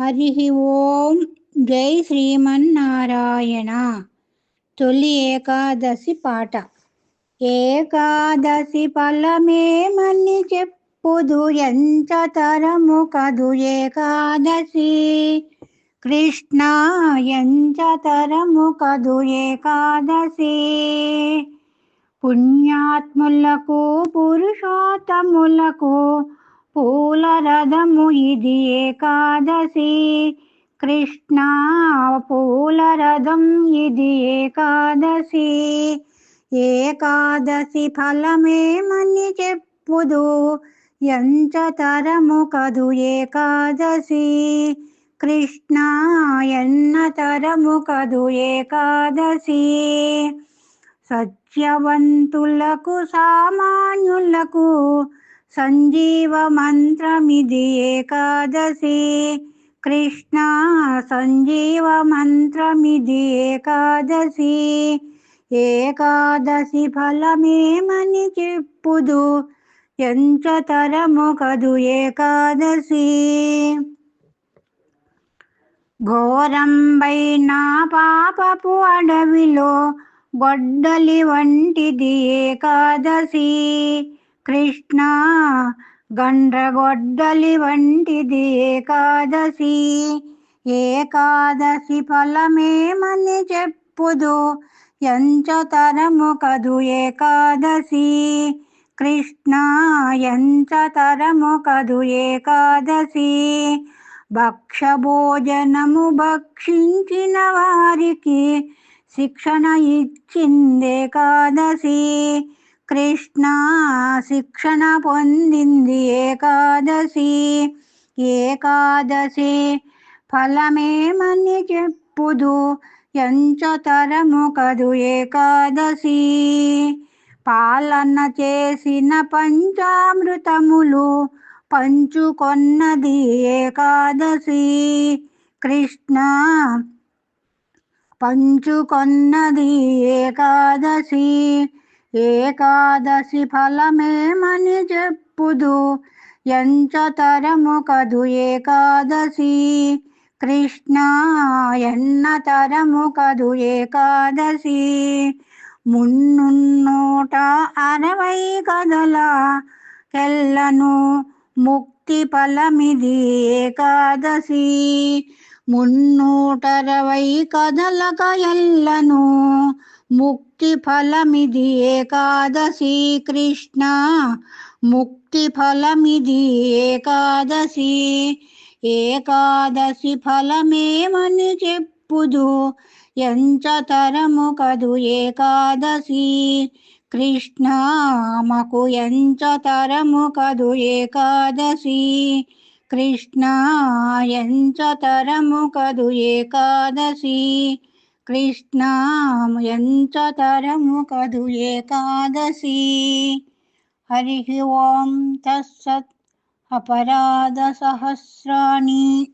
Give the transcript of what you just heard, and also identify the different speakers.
Speaker 1: హరి ఓం జై శ్రీమన్నారాయణ. తొలి ఏకాదశి పాట. ఏకాదశి ఫలమేమని చెప్పుదు ఎంత తరము కదు ఏకాదశి. కృష్ణ ఎంత తరము కదు ఏకాదశి. పుణ్యాత్ములకు పురుషోత్తములకు పూల రథము ఇది ఏకాదశి. కృష్ణ పూల రథం ఇది ఏకాదశి. ఏకాదశి ఫలమేమని చెప్పుదు. ఎంత తరము కదు ఏకాదశి. కృష్ణ ఎన్న తరము కదు ఏకాదశి. సత్యవంతులకు సామాన్యులకు సంజీవ మంత్రమిది ఏకాదశి. కృష్ణ సంజీవ మంత్రమిది ఏకాదశి. ఏకాదశి ఫలమేమని చెప్పుదు? ఎంత తరము కదు ఏకాదశి ఘోరంబైన పాపపు అడవిలో గొడ్డలి వంటిది ఏకాదశి. కృష్ణ గండ్రగొడ్డలి వంటిది ఏకాదశి. ఏకాదశి ఫలమేమని చెప్పుదు? ఎంచతరము కదు ఏకాదశి. కృష్ణ ఎంచతరము కదు ఏకాదశి. భక్ష భోజనము భక్షించిన వారికి శిక్షణ ఇచ్చింది కాదశి కృష్ణ శిక్షణ పొందింది ఏకాదశి ఏకాదశి ఫలమేమని చెప్పుదు ఎంచతరము కదు ఏకాదశి. పాలన చేసిన పంచామృతములు పంచుకొన్నది ఏకాదశి. కృష్ణ పంచుకొన్నది ఏకాదశి. ఏకాదశి ఫలమేమని చెప్పుదు. ఎంచతరము కదు ఏకాదశి. కృష్ణ ఎన్న తరము కదు ఏకాదశి. మున్నున్నూట అరవై కదల కెల్లను ముక్తి ఫలమిది ఏకాదశి. మున్నూటరవై కదలక ఎల్లను ముక్తి ఫలమిది ఏకాదశి కృష్ణ. ముక్తి ఫలమిది ఏకాదశి. ఏకాదశి ఫలమేమని చెప్పుదు? ఎంత తరము కదు ఏకాదశి. కృష్ణ మకు ఎంత తరము కదు ఏకాదశి. కృష్ణ కదు ఏకాదశి. కృష్ణ కదు ఏకాదశి. హరి ఓం తస్సత్ అపరాధ సహస్రాణి.